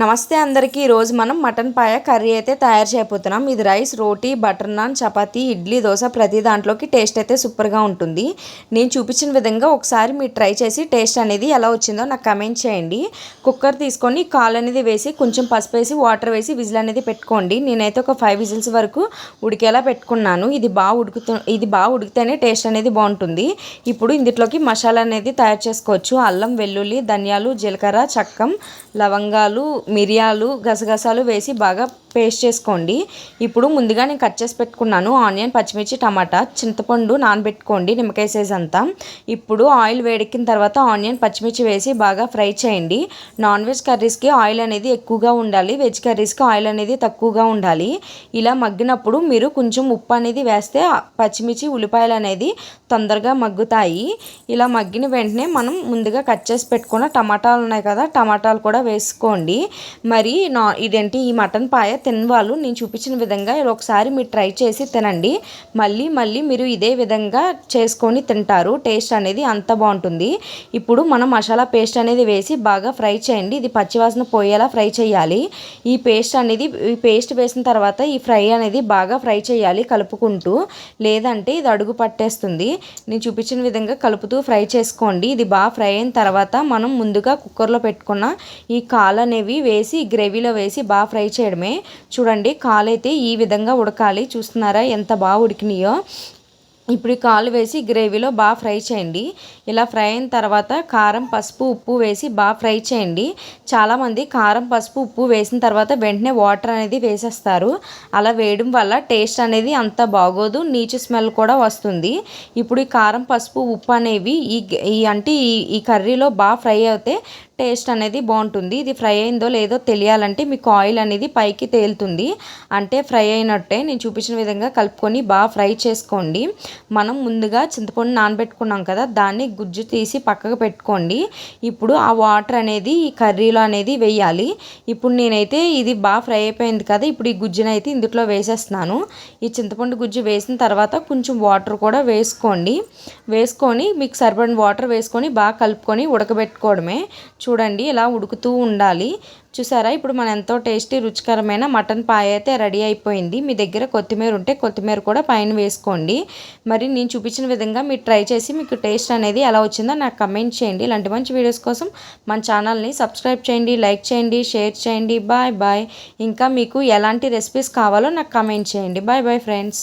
నమస్తే అందరికీ. ఈరోజు మనం మటన్ పాయ కర్రీ అయితే తయారు చేయబోతున్నాం. ఇది రైస్ రోటీ బటర్ నాన్ చపాతీ ఇడ్లీ దోశ ప్రతి దాంట్లోకి టేస్ట్ అయితే సూపర్గా ఉంటుంది. నేను చూపించిన విధంగా ఒకసారి మీరు ట్రై చేసి టేస్ట్ అనేది ఎలా వచ్చిందో నాకు కమెంట్ చేయండి. కుక్కర్ తీసుకొని కాల్ అనేది వేసి కొంచెం పసుపు వేసి వాటర్ వేసి విజిల్ అనేది పెట్టుకోండి. నేనైతే ఒక ఫైవ్ విజిల్స్ వరకు ఉడికేలా పెట్టుకున్నాను. ఇది బాగా ఉడుకుతూ ఇది బాగా ఉడికితేనే టేస్ట్ అనేది బాగుంటుంది. ఇప్పుడు ఇందులోకి మసాలా అనేది తయారు చేసుకోవచ్చు. అల్లం వెల్లుల్లి ధనియాలు జీలకర్ర చక్కం లవంగాలు మిరియాలు గసగసాలు వేసి బాగా పేస్ట్ చేసుకోండి. ఇప్పుడు ముందుగా నేను కట్ చేసి పెట్టుకున్నాను. ఆనియన్ పచ్చిమిర్చి టమాటా చింతపండు నానబెట్టుకోండి నిమ్మకాయ సైజ్ అంతా. ఇప్పుడు ఆయిల్ వేడెక్కిన తర్వాత ఆనియన్ పచ్చిమిర్చి వేసి బాగా ఫ్రై చేయండి. నాన్ వెజ్ కర్రీస్కి ఆయిల్ అనేది ఎక్కువగా ఉండాలి. వెజ్ కర్రీస్కి ఆయిల్ అనేది తక్కువగా ఉండాలి. ఇలా మగ్గినప్పుడు మీరు కొంచెం ఉప్పు అనేది వేస్తే పచ్చిమిర్చి ఉల్లిపాయలు అనేది తొందరగా మగ్గుతాయి. ఇలా మగ్గిన వెంటనే మనం ముందుగా కట్ చేసి పెట్టుకున్న టమాటాలు ఉన్నాయి కదా టమాటాలు కూడా వేసుకోండి. మరి నా ఇదేంటి ఈ మటన్ పాయ తినవాళ్ళు నేను చూపించిన విధంగా ఒకసారి మీరు ట్రై చేసి తినండి. మళ్ళీ మళ్ళీ మీరు ఇదే విధంగా చేసుకొని తింటారు. టేస్ట్ అనేది అంత బాగుంటుంది. ఇప్పుడు మనం మసాలా పేస్ట్ అనేది వేసి బాగా ఫ్రై చేయండి. ఇది పచ్చివాసన పోయేలా ఫ్రై చేయాలి. ఈ పేస్ట్ అనేది ఈ పేస్ట్ వేసిన తర్వాత ఈ ఫ్రై అనేది బాగా ఫ్రై చేయాలి కలుపుకుంటూ. లేదంటే ఇది అడుగు పట్టేస్తుంది. నేను చూపించిన విధంగా కలుపుతూ ఫ్రై చేసుకోండి. ఇది బాగా ఫ్రై అయిన తర్వాత మనం ముందుగా కుక్కర్లో పెట్టుకున్న ఈ కాలు అనేవి వేసి గ్రేవీలో వేసి బాగా ఫ్రై చేయడమే. చూడండి కాలు అయితే ఈ విధంగా ఉడకాలి. చూస్తున్నారా ఎంత బాగా ఉడికినాయో. ఇప్పుడు ఈ కాలు వేసి గ్రేవీలో బాగా ఫ్రై చేయండి. ఇలా ఫ్రై అయిన తర్వాత కారం పసుపు ఉప్పు వేసి బాగా ఫ్రై చేయండి. చాలామంది కారం పసుపు ఉప్పు వేసిన తర్వాత వెంటనే వాటర్ అనేది వేసేస్తారు. అలా వేయడం వల్ల టేస్ట్ అనేది అంత బాగోదు నీచు స్మెల్ కూడా వస్తుంది. ఇప్పుడు ఈ కారం పసుపు ఉప్పు అనేవి ఈ అంటే ఈ ఈ కర్రీలో బాగా ఫ్రై అయితే టేస్ట్ అనేది బాగుంటుంది. ఇది ఫ్రై అయిందో లేదో తెలియాలంటే మీకు ఆయిల్ అనేది పైకి తేలుతుంది. అంటే ఫ్రై అయినట్టే నేను చూపించిన విధంగా కలుపుకొని బాగా ఫ్రై చేసుకోండి. మనం ముందుగా చింతపండు నానబెట్టుకున్నాం కదా దాన్ని గుజ్జు తీసి పక్కకు పెట్టుకోండి. ఇప్పుడు ఆ వాటర్ అనేది ఈ కర్రీలో అనేది వేయాలి. ఇప్పుడు నేనైతే ఇది బాగా ఫ్రై అయిపోయింది కదా ఇప్పుడు ఈ గుజ్జునైతే ఇందులో వేసేస్తున్నాను. ఈ చింతపండు గుజ్జు వేసిన తర్వాత కొంచెం వాటర్ కూడా వేసుకోండి. వేసుకొని మీకు సరిపడిన వాటర్ వేసుకొని బాగా కలుపుకొని ఉడకబెట్టుకోవడమే. చూడండి ఇలా ఉడుకుతూ ఉండాలి. చూసారా? ఇప్పుడు మన ఎంతో టేస్టీ రుచికరమైన మటన్ పాయ అయితే రెడీ అయిపోయింది. మీ దగ్గర కొత్తిమీర ఉంటే కొత్తిమీర కూడా పైన వేసుకోండి. మరి నేను చూపించిన విధంగా మీరు ట్రై చేసి మీకు టేస్ట్ అనేది ఎలా వచ్చిందో నాకు కమెంట్ చేయండి. ఇలాంటి మంచి వీడియోస్ కోసం మన ఛానల్ని సబ్స్క్రైబ్ చేయండి లైక్ చేయండి షేర్ చేయండి. Bye bye. ఇంకా మీకు ఎలాంటి రెసిపీస్ కావాలో నాకు కమెంట్ చేయండి. Bye bye friends.